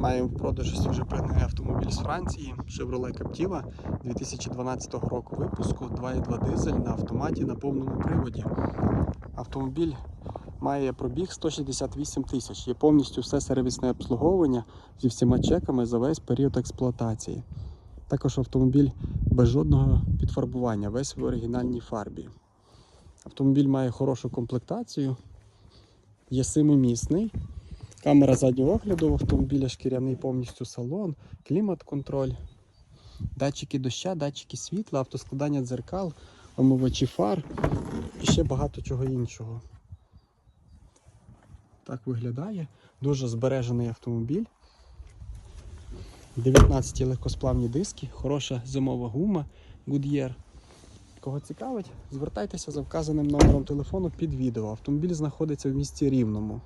Маємо в продажу свіже пригнаний автомобіль з Франції Chevrolet Captiva 2012 року випуску 2.2 дизель на автоматі на повному приводі. Автомобіль має пробіг 168 тисяч. Є повністю все сервісне обслуговування зі всіма чеками за весь період експлуатації. Також автомобіль без жодного підфарбування, весь в оригінальній фарбі. Автомобіль має хорошу комплектацію, є семимісний. Камера заднього огляду в автомобіля, шкіряний повністю салон, клімат-контроль, датчики доща, датчики світла, автоскладання дзеркал, омивачі фар і ще багато чого іншого. Так виглядає. Дуже збережений автомобіль. 19 легкосплавні диски, хороша зимова гума Goodyear. Кого цікавить, звертайтеся за вказаним номером телефону під відео. Автомобіль знаходиться в місті Рівному.